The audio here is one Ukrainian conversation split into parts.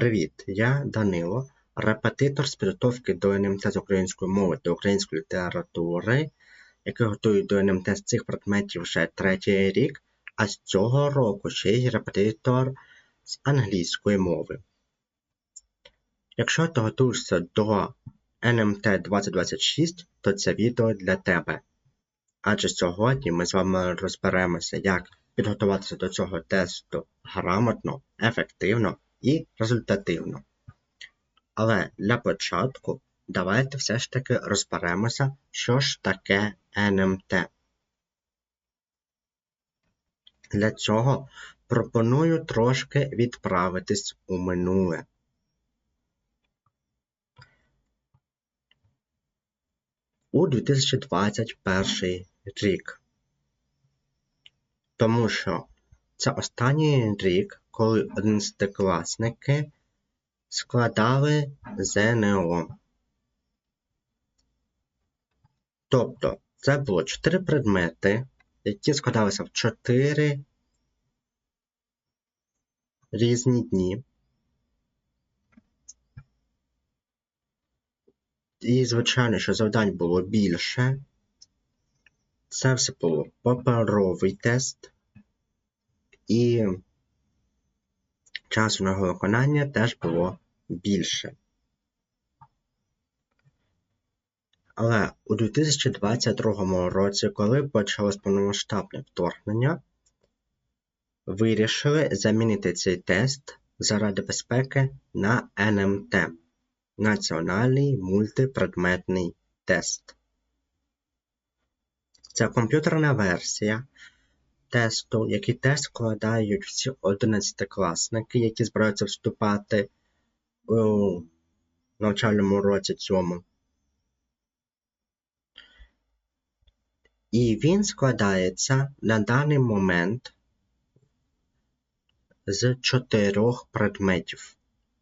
Привіт, я Данило, репетитор з підготовки до НМТ з української мови та української літератури, який готую до НМТ з цих предметів вже третій рік, а з цього року ще й репетитор з англійської мови. Якщо ти готуєшся до НМТ 2026, то це відео для тебе. Адже сьогодні ми з вами розберемося, як підготуватися до цього тесту грамотно, ефективно і результативно. Але для початку давайте все ж таки розберемося, що ж таке НМТ. Для цього пропоную трошки відправитись у минуле. У 2021 рік. Тому що це останній рік, коли одинадцятикласники складали ЗНО. Тобто, це було 4 предмети, які складалися в 4 різні дні. І, звичайно, що завдань було більше. Це все було паперовий тест. І часу на його виконання теж було більше. Але у 2022 році, коли почалось повномасштабне вторгнення, вирішили замінити цей тест заради безпеки на НМТ Національний мультипредметний тест. Це комп'ютерна версія тесту, який тест складають всі одинадцятикласники, які збираються вступати у навчальному році цьому. І він складається на даний момент з чотирьох предметів,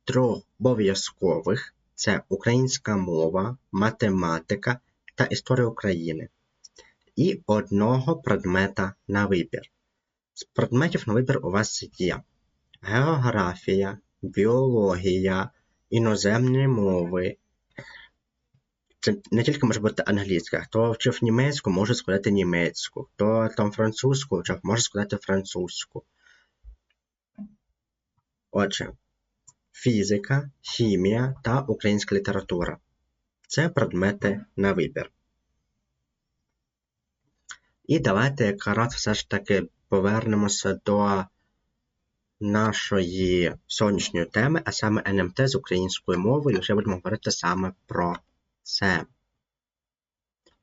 трьох обов'язкових це українська мова, математика та історія України і одного предмета на вибір. З предметів на вибір у вас є географія, біологія, іноземні мови. Це не тільки може бути англійська, хто вчив німецьку, може складати німецьку, хто там французьку вчив, може складати французьку. Отже, фізика, хімія та українська література це предмети на вибір. І давайте якраз все ж таки повернемося до нашої сьогоднішньої теми, а саме НМТ з української мови, і вже будемо говорити саме про це.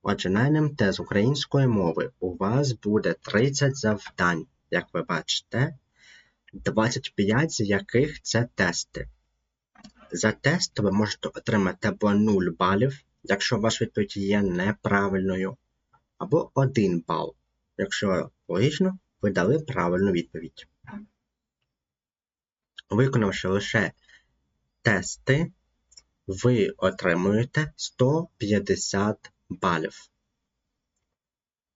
Отже, на НМТ з української мови у вас буде 30 завдань, як ви бачите, 25 з яких це тести. За тест ви можете отримати або 0 балів, якщо ваша відповідь є неправильною або 1 бал, якщо логічно ви дали правильну відповідь. Виконавши лише тести, ви отримуєте 150 балів.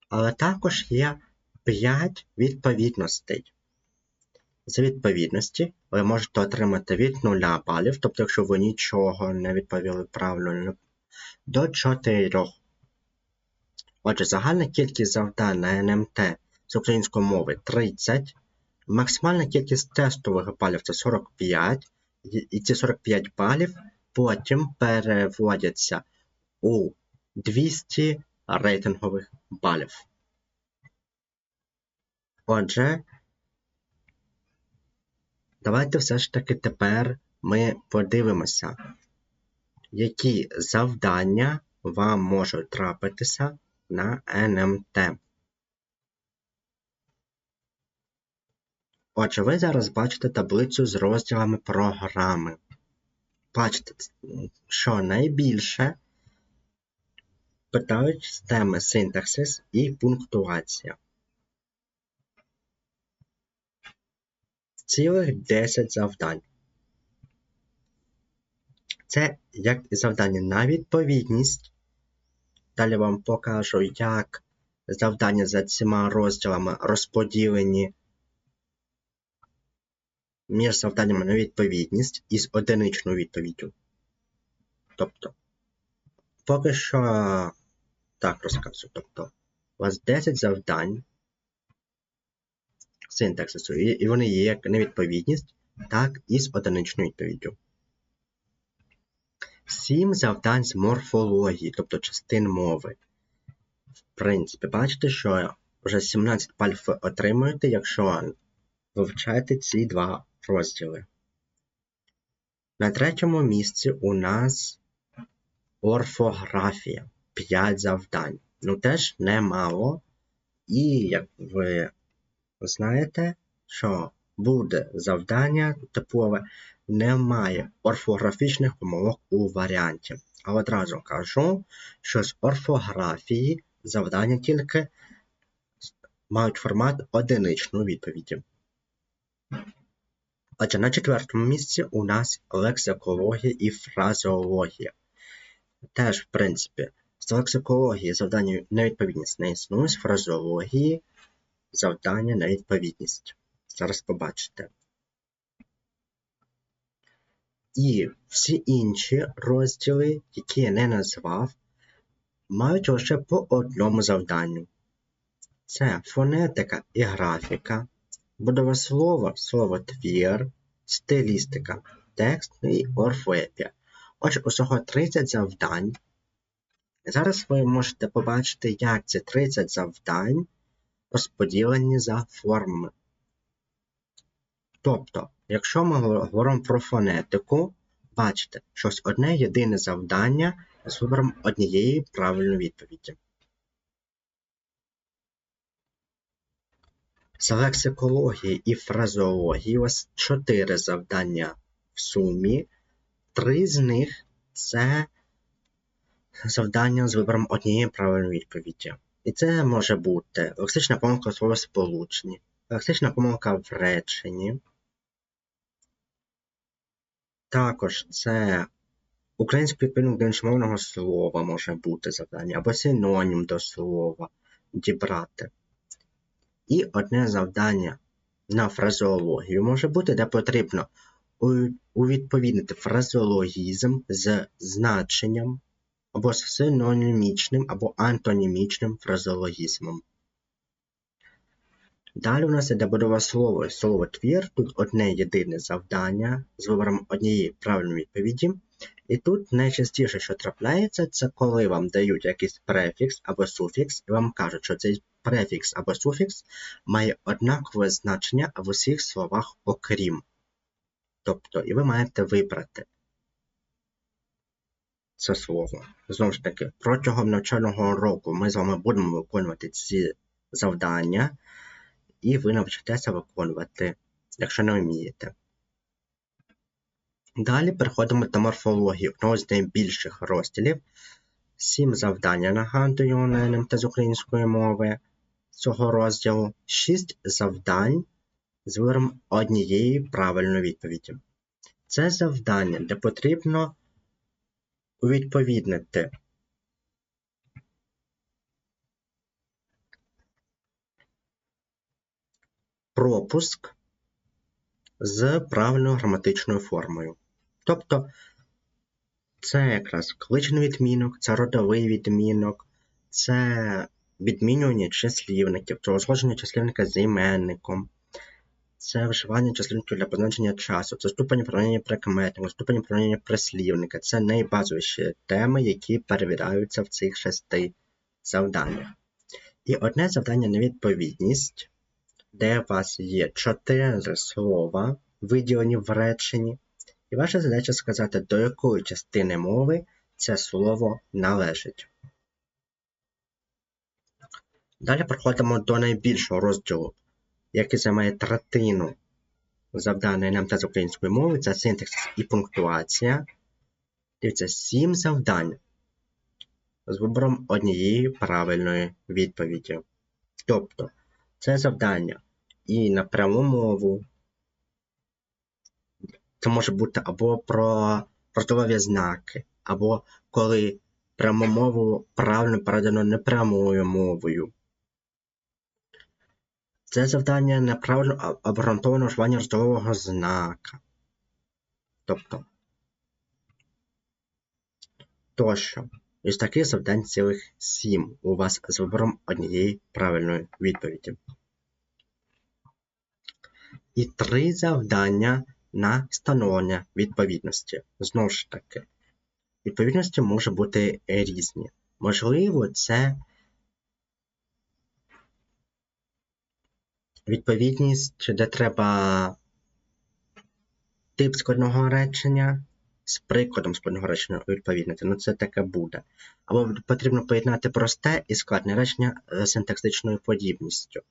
Але також є 5 відповідностей. За відповідності ви можете отримати від 0 балів, тобто, якщо ви нічого не відповіли правильно, до 4 Отже, загальна кількість завдань на НМТ з української мови 30, максимальна кількість тестових балів це 45, і ці 45 балів потім переводяться у 200 рейтингових балів. Отже, давайте все ж таки тепер ми подивимося, які завдання вам можуть трапитися на НМТ. Отже, ви зараз бачите таблицю з розділами програми. Бачите, що найбільше питають з теми синтаксис і пунктуація. Цілих 10 завдань. Це як завдання на відповідність, Далі вам покажу, як завдання за цими розділами розподілені між завданнями на відповідність із одиничною відповіддю. Тобто, поки що так розказую. Тобто, у вас 10 завдань синтаксису, і вони є як невідповідність, так і з одиничною відповіддю. 7 завдань з морфології, тобто частин мови. В принципі, бачите, що вже 17 пальф отримуєте, якщо вивчаєте ці два розділи. На третьому місці у нас орфографія. 5 завдань. Ну, теж немало. І як ви знаєте, що буде завдання типове, немає орфографічних помилок у варіанті. А одразу кажу, що з орфографії завдання тільки мають формат одиничної відповіді. Отже, на четвертому місці у нас лексикологія і фразеологія. Теж, в принципі, з лексикології завдання на відповідність не існує, з фразеології завдання на відповідність. Зараз побачите. І всі інші розділи, які я не назвав, мають лише по одному завданню. Це фонетика і графіка, будова слова, словотвір, стилістика, текст і орфоепія. Отже, усього 30 завдань. Зараз ви можете побачити, як ці 30 завдань розподілені за формами. Тобто, якщо ми говоримо про фонетику, бачите, що ось одне єдине завдання з вибором однієї правильної відповіді. З лексикології і фразеології у вас 4 завдання в сумі, три з них це завдання з вибором однієї правильної відповіді. І це може бути лексична помилка у словосполученні, лексична помилка в реченні. Також це український відповідник до іншомовного слова може бути завдання, або синонім до слова дібрати. І одне завдання на фразеологію може бути, де потрібно увідповіднити фразеологізм з значенням або з синонімічним або антонімічним фразеологізмом. Далі у нас іде будова слова і словотвір. Тут одне єдине завдання з вибором однієї правильної відповіді. І тут найчастіше, що трапляється, це коли вам дають якийсь префікс або суфікс, і вам кажуть, що цей префікс або суфікс має однакове значення в усіх словах окрім. Тобто, і ви маєте вибрати це слово. Знову ж таки, протягом навчального року ми з вами будемо виконувати ці завдання, і ви навчитеся виконувати, якщо не вмієте. Далі переходимо до морфології одного з найбільших розділів. Сім завдання нагадую на НМТ з української мови цього розділу. Шість завдань з вибором однієї правильної відповіді. Це завдання, де потрібно увідповіднити пропуск з правильною граматичною формою. Тобто це якраз кличний відмінок, це родовий відмінок, це відмінювання числівників, це узгодження числівника з іменником, це вживання числівників для позначення часу, це ступень управління прикметником, ступень управління прислівника. Це найбазовіші теми, які перевіряються в цих шести завданнях. І одне завдання на відповідність, де у вас є чотири слова, виділені в реченні, і ваша задача сказати, до якої частини мови це слово належить. Далі проходимо до найбільшого розділу який займає третину завдань НМТ з української мови, це синтекс і пунктуація. Дивіться, сім завдань з вибором однієї правильної відповіді. Тобто, це завдання і на пряму мову. Це може бути або про ротові знаки, або коли пряму мову правильно передано непрямою мовою. Це завдання неправильно обґрунтоване вживання розділового знака. Тобто. Тощо. Із таких завдань цілих сім у вас з вибором однієї правильної відповіді. І три завдання на встановлення відповідності. Знову ж таки, відповідності може бути різні. Можливо, це відповідність, де треба тип складного речення з прикладом складного речення відповіднити. Ну, це таке буде. Або потрібно поєднати просте і складне речення з синтаксичною подібністю.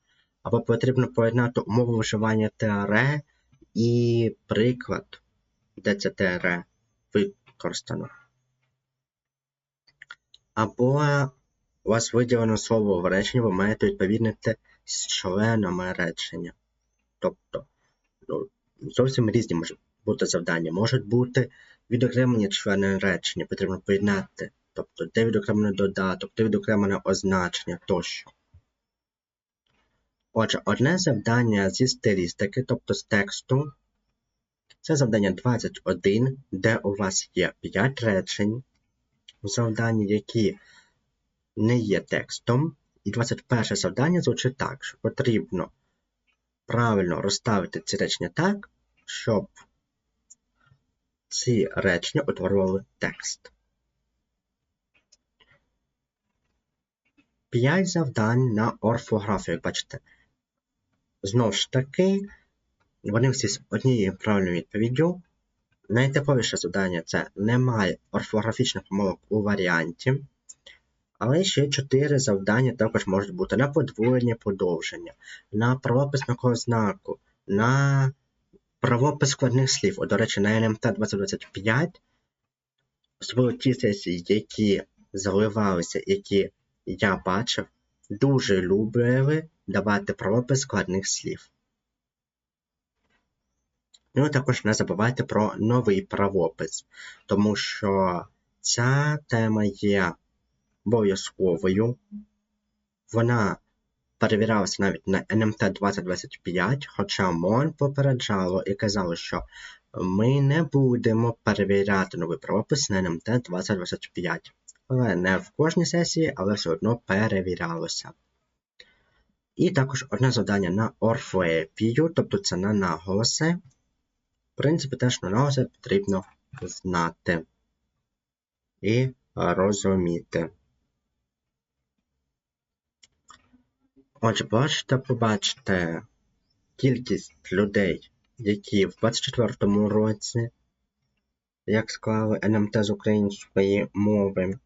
Або потрібно поєднати умову вживання ТР і приклад, де це ТР використано. Або у вас виділено слово в реченні, ви маєте відповіднити з членами речення. Тобто ну, зовсім різні можуть бути завдання. Можуть бути відокремлені члени речення, потрібно поєднати. Тобто, де відокремлений додаток, де відокремлене означення тощо. Отже, одне завдання зі стилістики, тобто з тексту, це завдання 21, де у вас є 5 речень, завдання, які не є текстом. І 21 завдання звучить так, що потрібно правильно розставити ці речення так, щоб ці речення утворювали текст. П'ять завдань на орфографію, як бачите. Знову ж таки, вони всі з однією правильною відповіддю. Найтиповіше завдання це немає орфографічних помилок у варіанті. Але ще чотири завдання також можуть бути на подвоєння подовження, на правописного знаку, на правопис складних слів. О, до речі, на НМТ 2025 особливо ті сесії, які заливалися, які я бачив, дуже любили давати правопис складних слів. Ну також не забувайте про новий правопис, тому що ця тема є обов'язковою. Вона перевірялася навіть на НМТ 2025, хоча МОН попереджало і казало, що ми не будемо перевіряти новий правопис на НМТ 2025. Але не в кожній сесії, але все одно перевірялося. І також одне завдання на орфоепію, тобто це на наголоси. В принципі, теж на наголоси потрібно знати і розуміти. Отже, бачите, побачите кількість людей, які в 24-му році, як склали НМТ з української мови.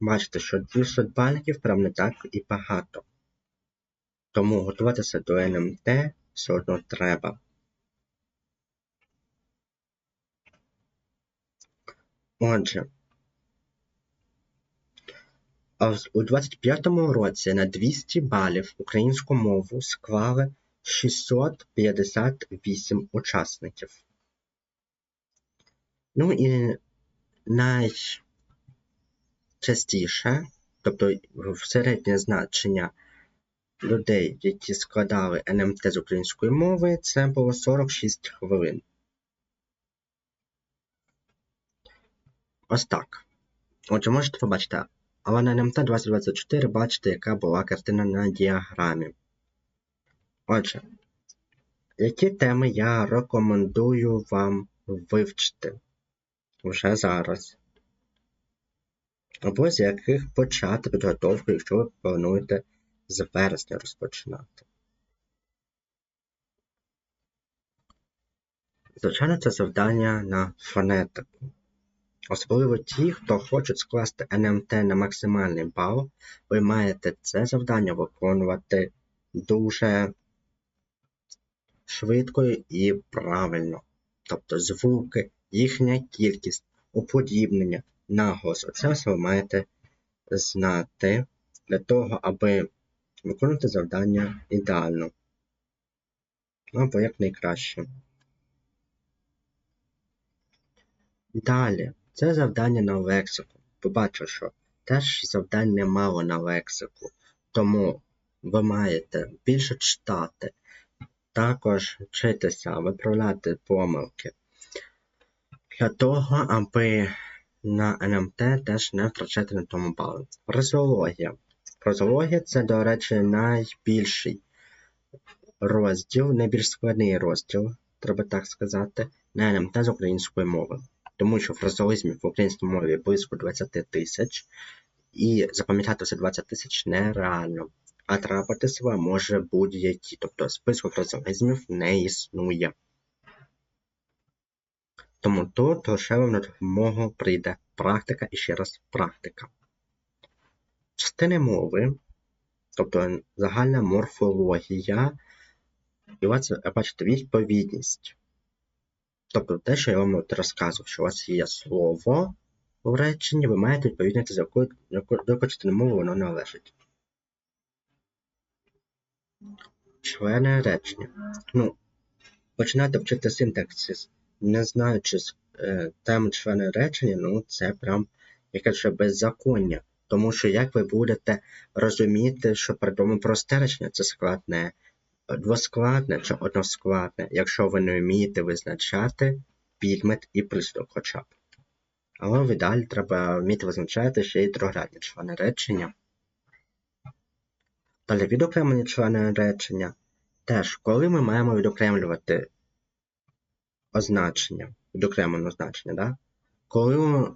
Бачите, що 200 балів прям не так і багато. Тому готуватися до НМТ все одно треба. Отже, у 25-му році на 200 балів українську мову склали 658 учасників. Ну і найчастіше, тобто середнє значення людей, які складали НМТ з української мови, це було 46 хвилин. Ось так. Отже, можете побачити. Але на НМТ 2024 бачите, яка була картина на діаграмі. Отже, які теми я рекомендую вам вивчити вже зараз? Або з яких почати підготовку, якщо ви плануєте з вересня розпочинати? Звичайно, це завдання на фонетику. Особливо ті, хто хочуть скласти НМТ на максимальний бал, ви маєте це завдання виконувати дуже швидко і правильно. Тобто звуки, їхня кількість, уподібнення, наголос. Оце все ви маєте знати для того, аби виконувати завдання ідеально. Або якнайкраще. Далі. Це завдання на лексику. Побачу, що теж завдань немало на лексику. Тому ви маєте більше читати, також вчитися, виправляти помилки. Для того, аби на НМТ теж не втрачати на тому бали. Фразеологія. Фразеологія це, до речі, найбільший розділ, найбільш складний розділ, треба так сказати, на НМТ з української мови. Тому що фразеологізмів в українській мові близько 20 тисяч, і запам'ятати все 20 тисяч нереально. А трапити себе може будь-які, тобто списку фразеологізмів не існує. Тому тут лише вам на допомогу прийде практика і ще раз практика. Частини мови, тобто загальна морфологія, і у вас, бачите, відповідність. Тобто те, що я вам от розказував, що у вас є слово в реченні, ви маєте відповідати, з якої, до частини мови воно належить. Члени речення. Ну, починати вчити синтаксис, не знаючи е, тему члени речення, ну це прям якесь беззаконня. Тому що як ви будете розуміти, що вами просте речення це складне, двоскладне чи односкладне, якщо ви не вмієте визначати підмет і приступ хоча б. Але в ідеалі треба вміти визначати ще й троградні члени речення. Далі відокремлені члени речення. Теж, коли ми маємо відокремлювати означення, відокремлене означення, да? коли ми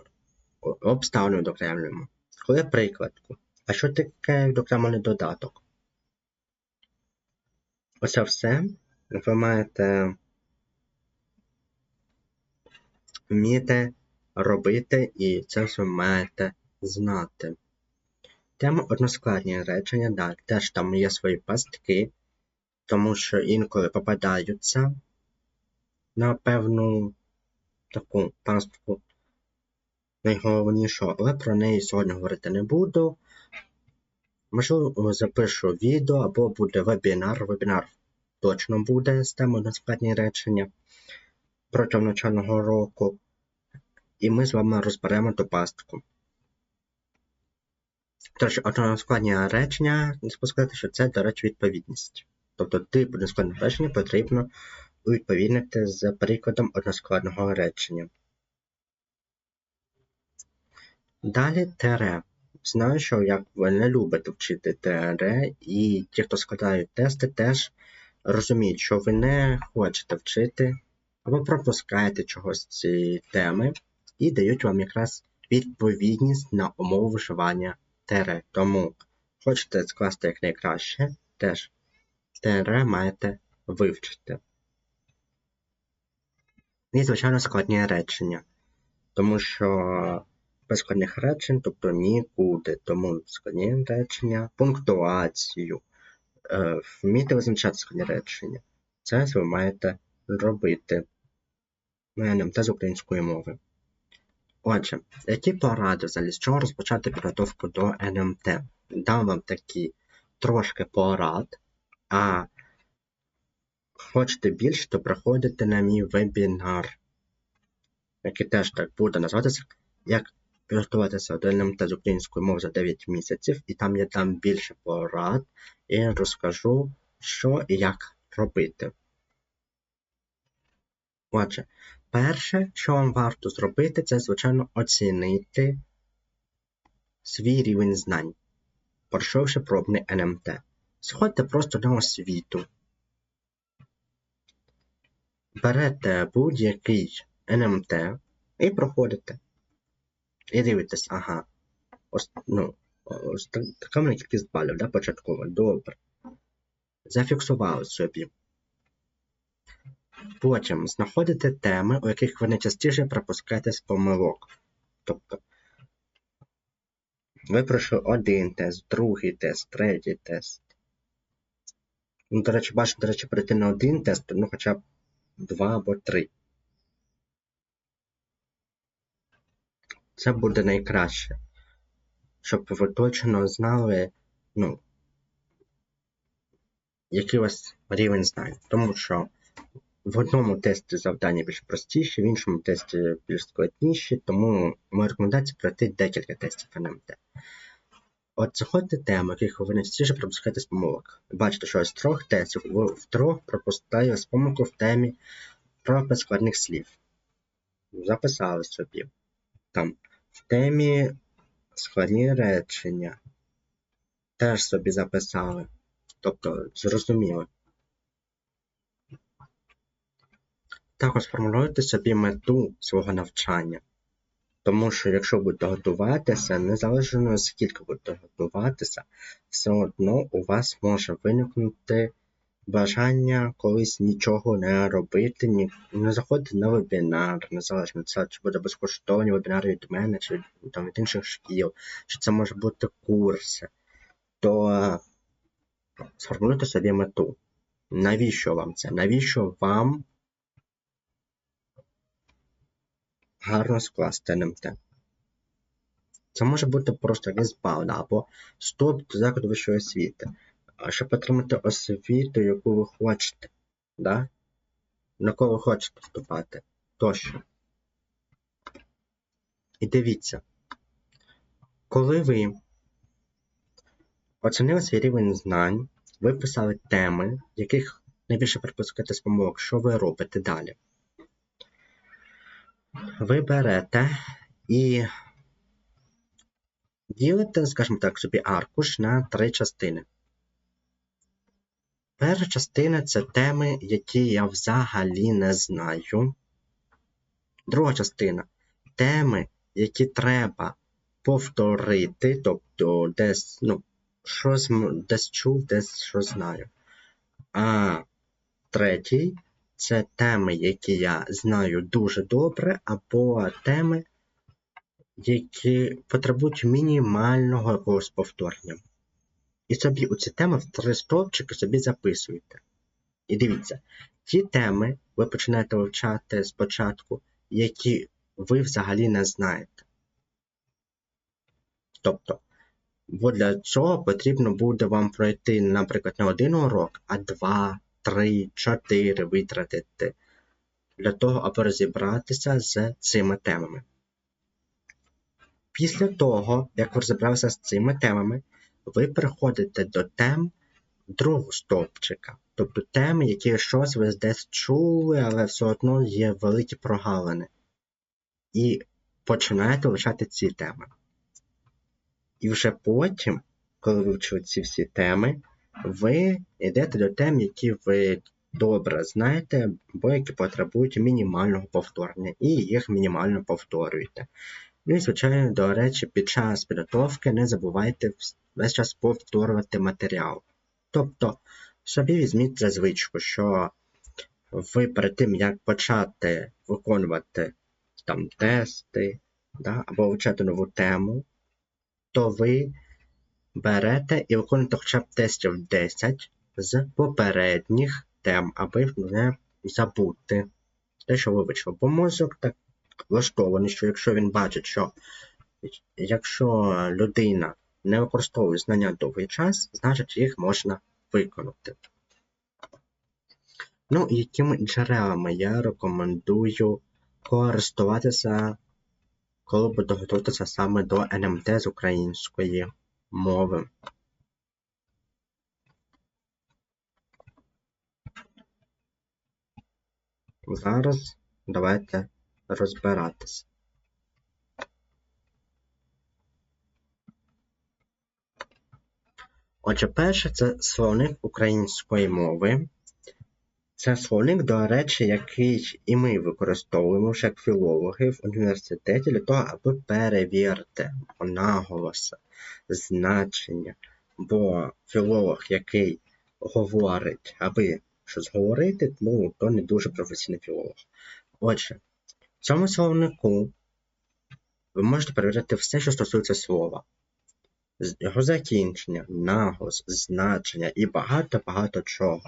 обставини відокремлюємо, коли прикладку. А що таке відокремлений додаток? Оце все ви маєте вміти робити, і це все маєте знати. Тема односкладні речення, да, теж там є свої пастки, тому що інколи попадаються на певну таку пастку найголовнішу, але про неї сьогодні говорити не буду. Можливо, запишу відео або буде вебінар. Вебінар точно буде з темою односкладні речення протягом навчального року. І ми з вами розберемо ту пастку. Тож, односкладні речення, не сказати, що це, до речі, відповідність. Тобто тип односкладного речення потрібно відповіднити з прикладом односкладного речення. Далі тере. Знаю, що як ви не любите вчити тере, і ті, хто складають тести, теж розуміють, що ви не хочете вчити або пропускаєте чогось цієї теми, і дають вам якраз відповідність на умову виживання тере. Тому хочете скласти якнайкраще, теж тере маєте вивчити. І, звичайно, складні речення. Тому що без складних речень, тобто нікуди. Тому складні речення, пунктуацію, е, вміти визначати складні речення. Це ви маєте робити на НМТ з української мови. Отже, які поради взагалі з чого розпочати підготовку до НМТ? Дам вам такі трошки порад, а хочете більше, то приходите на мій вебінар, який теж так буде називатися, як підготуватися до НМТ з української мови за 9 місяців, і там я дам більше порад і розкажу, що і як робити. Отже, перше, що вам варто зробити, це, звичайно, оцінити свій рівень знань, пройшовши пробний НМТ. Сходьте просто на освіту. Берете будь-який НМТ і проходите. І дивитесь, ага. Ось, ну, ось така мене кількість балів, да, початково. Добре. Зафіксували собі. Потім знаходите теми, у яких ви найчастіше пропускаєте з помилок. Тобто, ви пройшли один тест, другий тест, третій тест. Ну, до речі, бачите, до речі, прийти на один тест, ну хоча б два або три. Це буде найкраще. Щоб ви точно знали, ну, який у вас рівень знань. Тому що в одному тесті завдання більш простіші, в іншому тесті більш складніші, тому моя рекомендація пройти декілька тестів НМТ. от заходите теми, яких ви найчастіше пропускаєте з помилок. Бачите, що з трьох тестів ви втрьох пропускаєте з помилку в темі про складних слів. Записали собі. Там в темі складні речення. Теж собі записали. Тобто зрозуміли. Також сформулюйте собі мету свого навчання. Тому що якщо будете готуватися, незалежно скільки будете готуватися, все одно у вас може виникнути бажання колись нічого не робити, ні, не заходити на вебінар, незалежно це чи буде безкоштовні вебінари від мене, чи там від інших шкіл, чи це може бути курси, то сформулюйте собі мету. Навіщо вам це? Навіщо вам гарно скласти НМТ? Це може бути просто якийсь бал, або вступ до закладу вищої освіти. Щоб отримати освіту, яку ви хочете, да? на кого ви хочете вступати, тощо. І дивіться, коли ви оцінили свій рівень знань, ви писали теми, яких найбільше припускаєте з помилок, що ви робите далі. Ви берете і ділите, скажімо так, собі аркуш на три частини. Перша частина це теми, які я взагалі не знаю. Друга частина теми, які треба повторити, тобто десь, ну, щось десь чув, десь щось знаю. А третій це теми, які я знаю дуже добре, або теми, які потребують мінімального якогось повторення. І собі оці теми в три стовпчики собі записуєте. І дивіться, ті теми ви починаєте вивчати спочатку, які ви взагалі не знаєте. Тобто, бо для цього потрібно буде вам пройти, наприклад, не один урок, а два, три, чотири витратити для того, аби розібратися з цими темами. Після того, як ви розібралися з цими темами, ви переходите до тем другого стовпчика. Тобто теми, які щось ви десь чули, але все одно є великі прогалини. І починаєте вивчати ці теми. І вже потім, коли ви вчили ці всі теми, ви йдете до тем, які ви добре знаєте, або які потребують мінімального повторення, і їх мінімально повторюєте. Ну і, звичайно, до речі, під час підготовки не забувайте весь час повторювати матеріал. Тобто, собі візьміть за звичку, що ви перед тим, як почати виконувати там тести да, або вивчати нову тему, то ви берете і виконуєте хоча б тестів 10 з попередніх тем, аби не забути те, що ви вивчили. Бо мозок так влаштований, що якщо він бачить, що якщо людина не використовує знання довгий час, значить їх можна виконати. Ну, якими джерелами я рекомендую користуватися, коли буду готуватися саме до НМТ з української мови. Зараз давайте розбиратись. Отже, перше це словник української мови. Це словник, до речі, який і ми використовуємо вже як філологи в університеті для того, аби перевірити наголоси, значення. Бо філолог, який говорить, аби щось говорити, ну, то не дуже професійний філолог. Отже, в цьому словнику ви можете перевірити все, що стосується слова його закінчення, наголос, значення і багато-багато чого.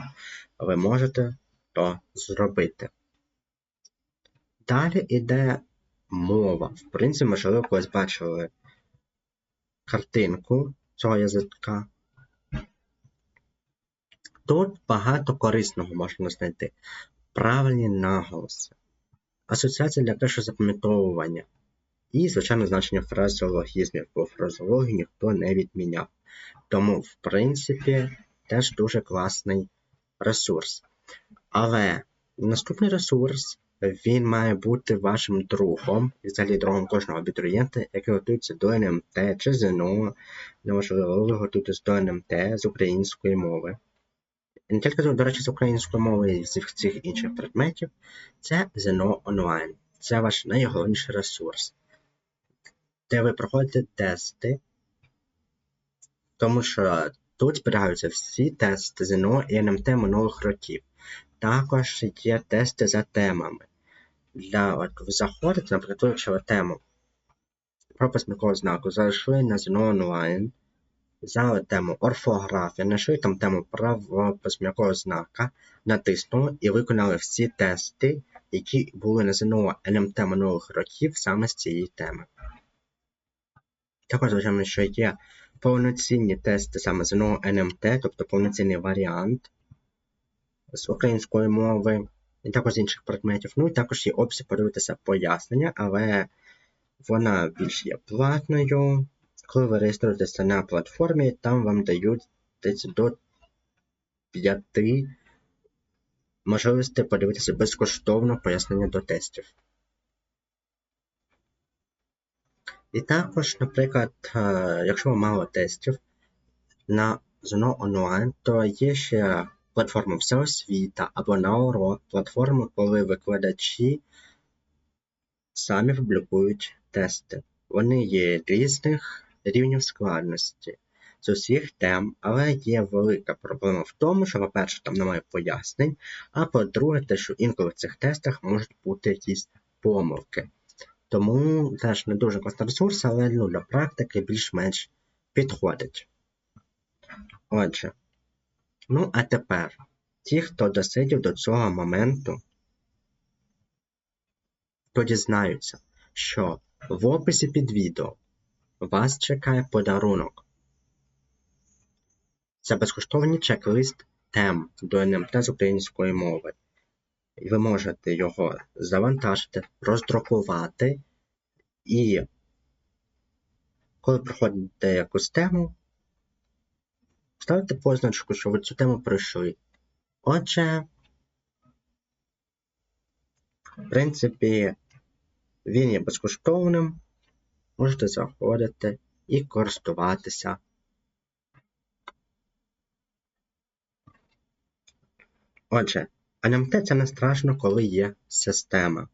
Ви можете то зробити. Далі йде мова. В принципі, можливо, колись бачили картинку цього язика. Тут багато корисного можна знайти. Правильні наголоси, асоціація для першого запам'ятовування І, звичайно, значення фразеологізмів, бо фразеологію ніхто не відміняв. Тому, в принципі, теж дуже класний ресурс. Але наступний ресурс він має бути вашим другом, і взагалі другом кожного абітурієнта, який готується до НМТ чи ЗНО, неважливо, ви готуєтесь до НМТ з української мови. Не тільки, до речі, з української мови і з всіх інших предметів, це ЗНО онлайн. Це ваш найголовніший ресурс, де ви проходите тести, тому що тут зберігаються всі тести ЗНО і НМТ минулих років. Також є тести за темами. Для от ви заходите, наприклад, вивчили тему пропис знаку, зайшли на ЗНО онлайн, взяли тему орфографія, знайшли там тему правопис м'якого знака, натиснули і виконали всі тести, які були на ЗНО НМТ минулих років саме з цієї теми. Також звичайно, що є повноцінні тести саме ЗНО НМТ, тобто повноцінний варіант з української мови, і також з інших предметів. Ну і також є опція подивитися пояснення, але вона більш є платною. Коли ви реєструєтеся на платформі, там вам дають десь до 5 можливостей подивитися безкоштовно пояснення до тестів. І також, наприклад, е, якщо ви мало тестів на ЗНО онлайн, то є ще платформа Всеосвіта або на урок, платформи, коли викладачі самі публікують тести. Вони є різних рівнів складності з усіх тем, але є велика проблема в тому, що, по-перше, там немає пояснень, а по-друге, те, що інколи в цих тестах можуть бути якісь помилки. Тому теж не дуже класний ресурс, але ну, для практики більш-менш підходить. Отже, ну а тепер ті, хто досидів до цього моменту, то дізнаються, що в описі під відео вас чекає подарунок. Це безкоштовний чек-лист тем до НМТ з української мови. І ви можете його завантажити, роздрукувати і коли проходите якусь тему, ставите позначку, що ви цю тему пройшли. Отже, в принципі, він є безкоштовним, можете заходити і користуватися. Отже, це не страшно, коли є система.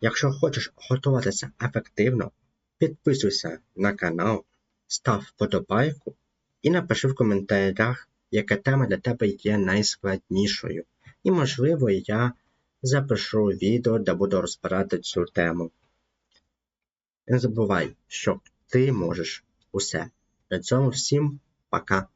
Якщо хочеш готуватися ефективно, підписуйся на канал, став вподобайку і напиши в коментарях, яка тема для тебе є найскладнішою. І, можливо, я запишу відео, де буду розбирати цю тему. Не забувай, що ти можеш усе. На цьому всім пока.